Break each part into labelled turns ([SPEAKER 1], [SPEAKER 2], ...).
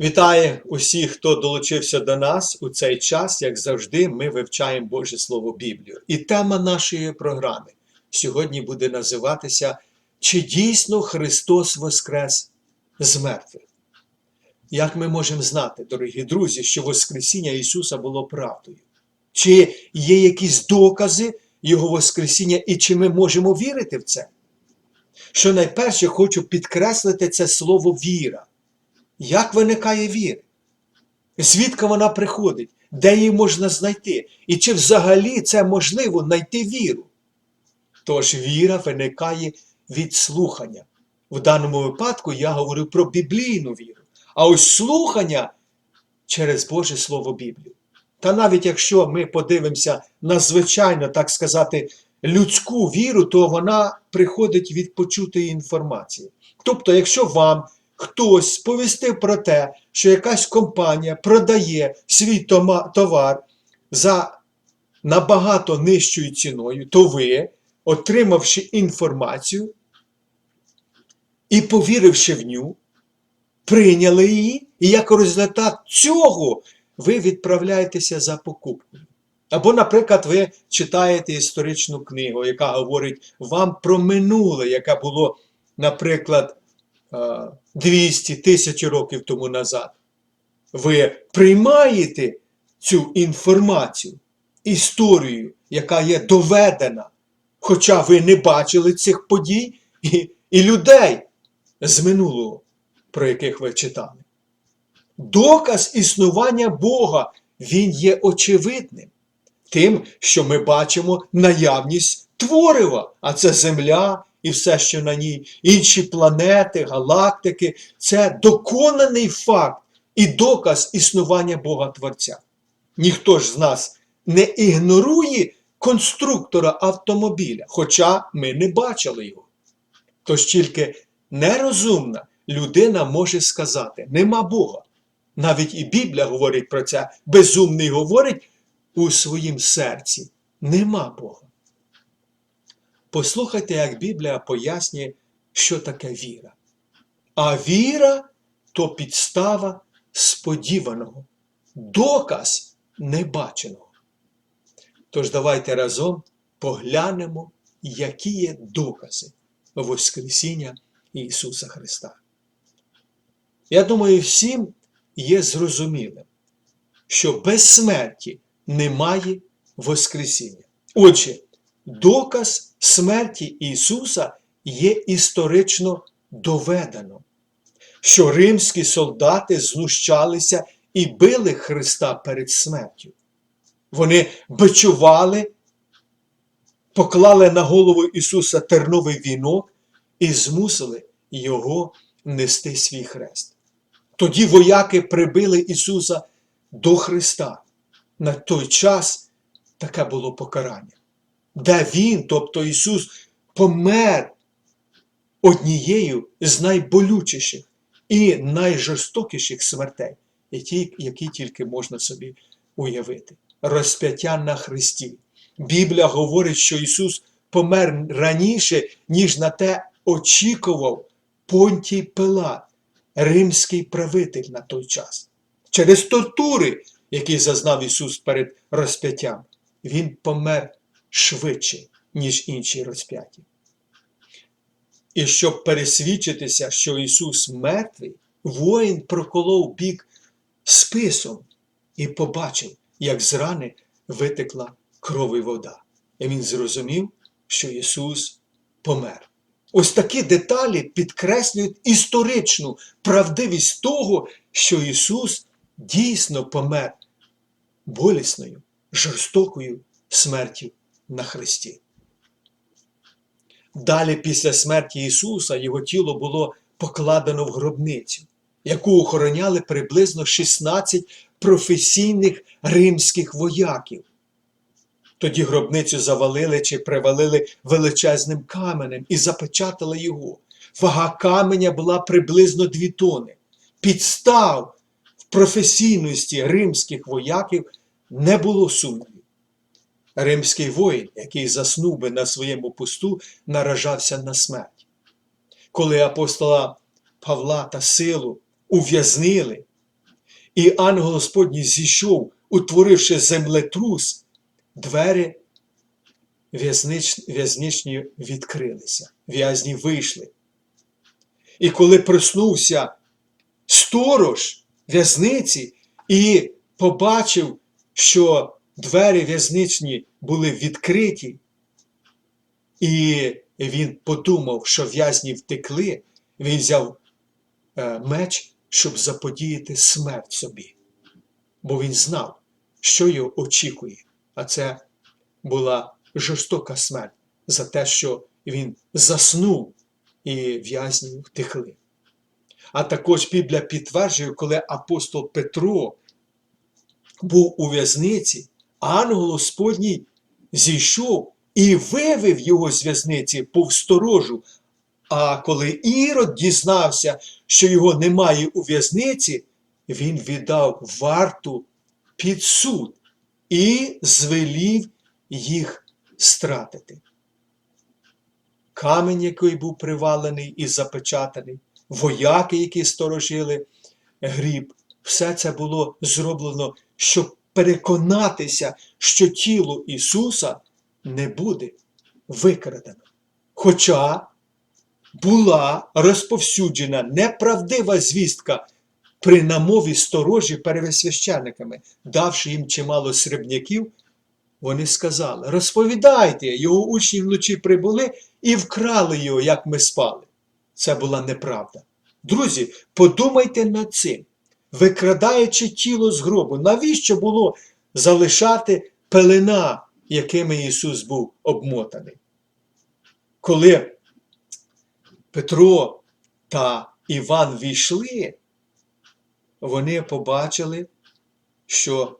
[SPEAKER 1] Вітаю усіх, хто долучився до нас у цей час. Як завжди, ми вивчаємо Боже Слово Біблію. І тема нашої програми сьогодні буде називатися Чи дійсно Христос Воскрес з мертвих? Як ми можемо знати, дорогі друзі, що Воскресіння Ісуса було правдою? Чи є якісь докази Його Воскресіння, і чи ми можемо вірити в це? Що найперше хочу підкреслити це слово віра. Як виникає віра? Звідки вона приходить? Де її можна знайти? І чи взагалі це можливо знайти віру? Тож віра виникає від слухання. В даному випадку я говорю про біблійну віру. А ось слухання через Боже Слово Біблію. Та навіть якщо ми подивимося на звичайно, так сказати, людську віру, то вона приходить від почутої інформації. Тобто, якщо вам хтось сповістив про те, що якась компанія продає свій товар за набагато нижчою ціною, то ви, отримавши інформацію і повіривши в ню, прийняли її, і як результат цього ви відправляєтеся за покупкою. Або, наприклад, ви читаєте історичну книгу, яка говорить вам про минуле, яке було, наприклад, 200 тисяч років тому назад. Ви приймаєте цю інформацію, історію, яка є доведена, хоча ви не бачили цих подій і, і людей з минулого, про яких ви читали. Доказ існування Бога, він є очевидним. Тим, що ми бачимо наявність творива, а це Земля і все, що на ній, інші планети, галактики це доконаний факт і доказ існування Бога Творця. Ніхто ж з нас не ігнорує конструктора автомобіля, хоча ми не бачили його. Тож тільки нерозумна людина може сказати: нема Бога. Навіть і Біблія говорить про це, безумний говорить у своїм серці. Нема Бога. Послухайте, як Біблія пояснює, що таке віра. А віра то підстава сподіваного, доказ небаченого. Тож давайте разом поглянемо, які є докази Воскресіння Ісуса Христа. Я думаю, всім є зрозумілим, що без смерті немає Воскресіння. Отже, доказ смерті Ісуса є історично доведено, що римські солдати знущалися і били Христа перед смертю. Вони бичували, поклали на голову Ісуса терновий вінок і змусили Його нести свій хрест. Тоді вояки прибили Ісуса до Христа. На той час таке було покарання, де Він, тобто Ісус, помер однією з найболючіших і найжорстокіших смертей, які, які тільки можна собі уявити. Розп'яття на Христі. Біблія говорить, що Ісус помер раніше, ніж на те очікував Понтій Пилат, римський правитель на той час. Через тортури, які зазнав Ісус перед розп'яттям, Він помер швидше, ніж інші розп'яті. І щоб пересвідчитися, що Ісус мертвий, воїн проколов бік списом і побачив, як з рани витекла кров і вода. І він зрозумів, що Ісус помер. Ось такі деталі підкреслюють історичну правдивість того, що Ісус дійсно помер болісною, жорстокою смертю на Христі. Далі, після смерті Ісуса, Його тіло було покладено в гробницю, яку охороняли приблизно 16 професійних римських вояків. Тоді гробницю завалили чи привалили величезним каменем і запечатали його. Вага каменя була приблизно дві тони. Підстав в професійності римських вояків не було сумнівів. Римський воїн, який заснув би на своєму посту, наражався на смерть. Коли апостола Павла та силу ув'язнили, і ангел Господній зійшов, утворивши землетрус, двері в'язничні відкрилися, в'язні вийшли. І коли проснувся сторож в'язниці і побачив, що двері в'язничні були відкриті, і він подумав, що в'язні втекли, він взяв е, меч, щоб заподіяти смерть собі. Бо він знав, що його очікує. А це була жорстока смерть за те, що він заснув і в'язні втекли. А також Біблія підтверджує, коли апостол Петро був у в'язниці, ангел Господній зійшов і вивів його з в'язниці повсторожу. А коли Ірод дізнався, що його немає у в'язниці, він віддав варту під суд і звелів їх стратити. Камінь, який був привалений і запечатаний, вояки, які сторожили гріб, все це було зроблено, щоб переконатися, що тіло Ісуса не буде викрадено. Хоча була розповсюджена неправдива звістка при намові сторожі первосвященниками, давши їм чимало срібняків, вони сказали: розповідайте, його учні вночі прибули і вкрали його, як ми спали. Це була неправда. Друзі, подумайте над цим. Викрадаючи тіло з гробу, навіщо було залишати пелена, якими Ісус був обмотаний? Коли Петро та Іван війшли, вони побачили, що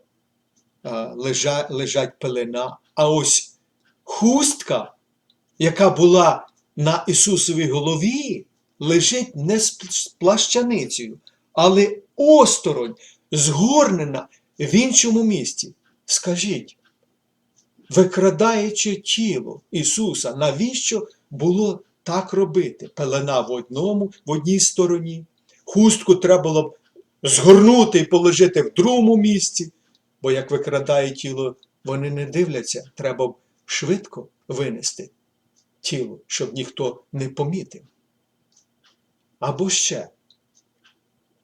[SPEAKER 1] а, лежа, лежать пелена, а ось хустка, яка була на Ісусовій голові, лежить не з плащаницею, але осторонь, згорнена в іншому місці. Скажіть, викрадаючи тіло Ісуса, навіщо було так робити? Пелена в одному, в одній стороні, хустку треба було б згорнути і положити в другому місці, бо як викрадає тіло, вони не дивляться, треба б швидко винести тіло, щоб ніхто не помітив. Або ще,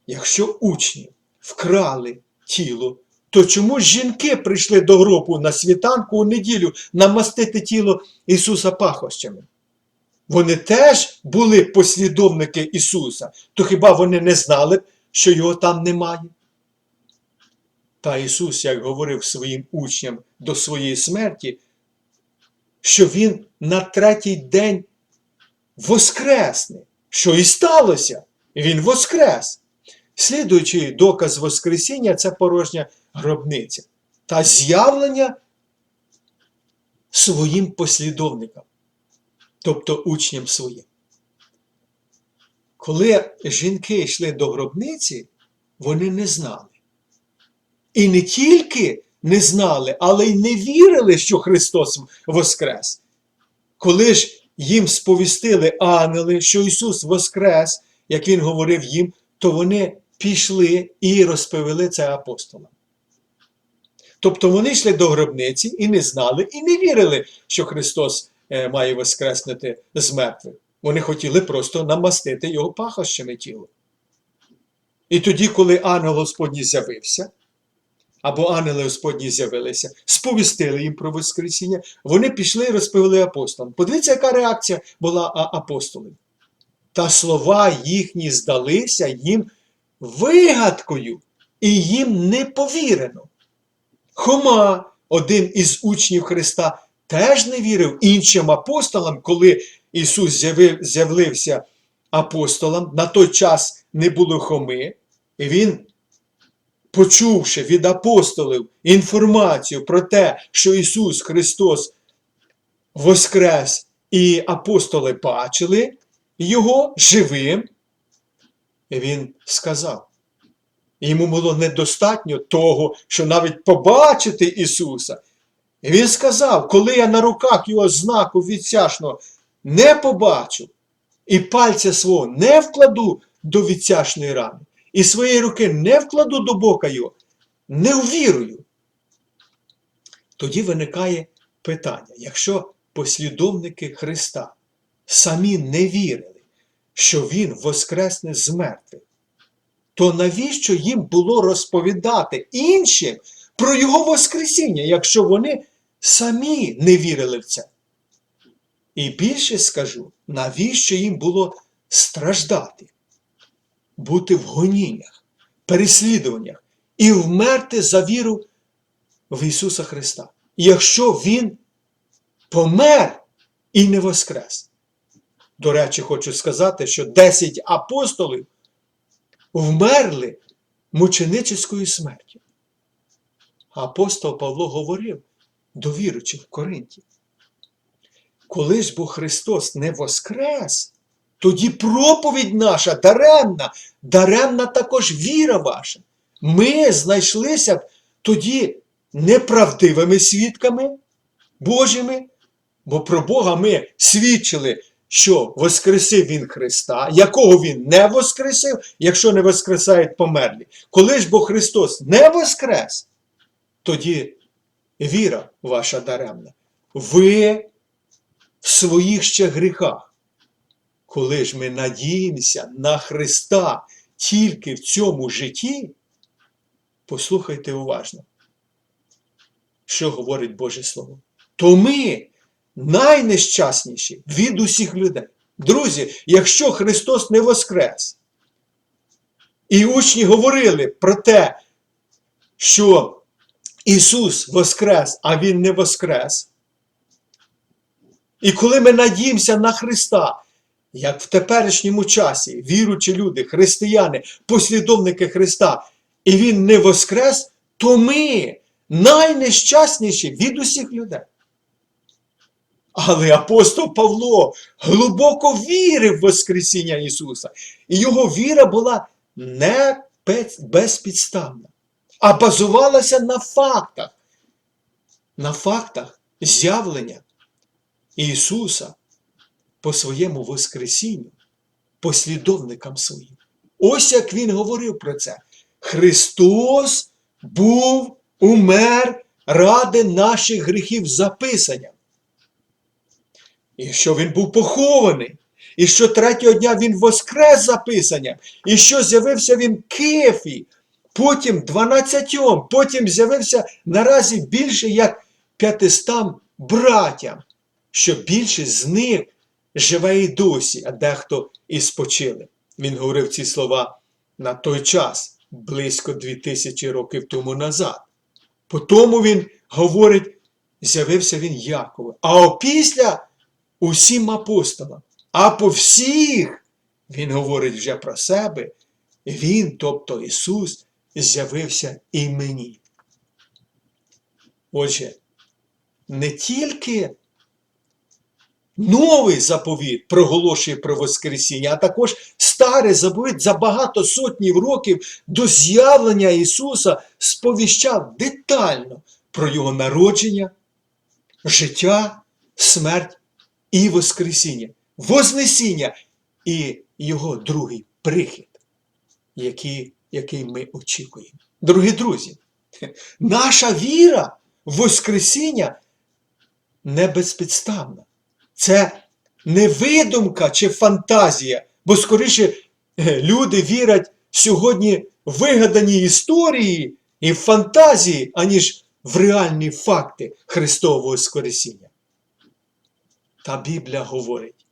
[SPEAKER 1] якщо учні вкрали тіло, то чому жінки прийшли до гробу на світанку у неділю намастити тіло Ісуса пахощами? Вони теж були послідовники Ісуса, то хіба вони не знали, що його там немає? Та Ісус, як говорив своїм учням до своєї смерті, що Він на третій день воскресне, що і сталося, Він воскрес. Слідуючий доказ Воскресіння це порожня гробниця та з'явлення своїм послідовникам, тобто учням своїм. Коли жінки йшли до гробниці, вони не знали. І не тільки не знали, але й не вірили, що Христос Воскрес. Коли ж їм сповістили ангели, що Ісус Воскрес, як Він говорив їм, то вони пішли і розповіли це апостолам. Тобто вони йшли до гробниці і не знали, і не вірили, що Христос е, має воскреснути з мертвих. Вони хотіли просто намастити його пахощами тіло. І тоді, коли ангел Господній з'явився, або ангели Господні з'явилися, сповістили їм про Воскресіння, вони пішли і розповіли апостолам. Подивіться, яка реакція була апостолів. Та слова їхні здалися їм вигадкою, і їм не повірено. Хома, один із учнів Христа, теж не вірив іншим апостолам, коли Ісус з'явився апостолам. На той час не було Хоми, і Він, почувши від апостолів інформацію про те, що Ісус Христос воскрес, і апостоли бачили Його живим, Він сказав. Йому було недостатньо того, що навіть побачити Ісуса. І Він сказав, коли я на руках його знаку відсяшного не побачу, і пальця свого не вкладу до відсяшної рани, і своєї руки не вкладу до бока його, не ввірую. Тоді виникає питання: якщо послідовники Христа самі не вірили, що Він воскресне з мертвих, то навіщо їм було розповідати іншим про Його Воскресіння, якщо вони самі не вірили в це? І більше скажу, навіщо їм було страждати, бути в гоніннях, переслідуваннях і вмерти за віру в Ісуса Христа, якщо Він помер і не воскрес. До речі, хочу сказати, що 10 апостолів вмерли мученическою смертю. Апостол Павло говорив до віручих в Коринті. Коли ж бо Христос не воскрес, тоді проповідь наша даремна, даремна також віра ваша. Ми знайшлися б тоді неправдивими свідками Божими, бо про Бога ми свідчили, що воскресив Він Христа, якого Він не воскресив, якщо не воскресають померлі. Коли ж бо Христос не воскрес, тоді віра ваша даремна. Ви в своїх ще гріхах. Коли ж ми надіємося на Христа тільки в цьому житті, послухайте уважно, що говорить Боже Слово. То ми найнещасніші від усіх людей. Друзі, якщо Христос не воскрес, і учні говорили про те, що Ісус воскрес, а Він не воскрес. І коли ми надіємося на Христа, як в теперішньому часі віручі люди, християни, послідовники Христа, і Він не воскрес, то ми найнещасніші від усіх людей. Але апостол Павло глибоко вірив в Воскресіння Ісуса, і його віра була не безпідставна, а базувалася на фактах, на фактах з'явлення Ісуса по своєму Воскресінню, послідовникам своїм. Ось як Він говорив про це. Христос був умер ради наших гріхів записанням. І що Він був похований, і що третього дня Він воскрес записанням, і що з'явився Він Кефі, потім дванадцятьом, потім з'явився наразі більше як п'ятистам братям, що більшість з них живе і досі, а дехто і спочили. Він говорив ці слова на той час, близько дві тисячі років тому назад. По тому він говорить, з'явився він Якову. А опісля усім апостолам. А по всіх, він говорить вже про себе, він, тобто Ісус, з'явився і мені. Отже, не тільки новий заповіт проголошує про Воскресіння, а також старий заповіт за багато сотнів років до з'явлення Ісуса сповіщав детально про Його народження, життя, смерть і Воскресіння, Вознесіння і Його другий прихід, який, який ми очікуємо. Дорогі друзі, наша віра в Воскресіння не безпідставна. Це не видумка чи фантазія, бо скоріше люди вірять сьогодні в вигадані історії і фантазії, аніж в реальні факти Христового Воскресіння. Та Біблія говорить,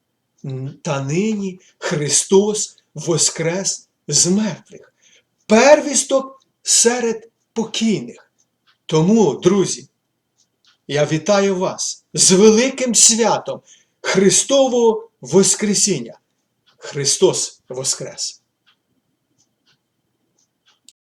[SPEAKER 1] та нині Христос воскрес з мертвих, первісток серед покійних. Тому, друзі, я вітаю вас з великим святом Христового Воскресіння. Христос Воскрес!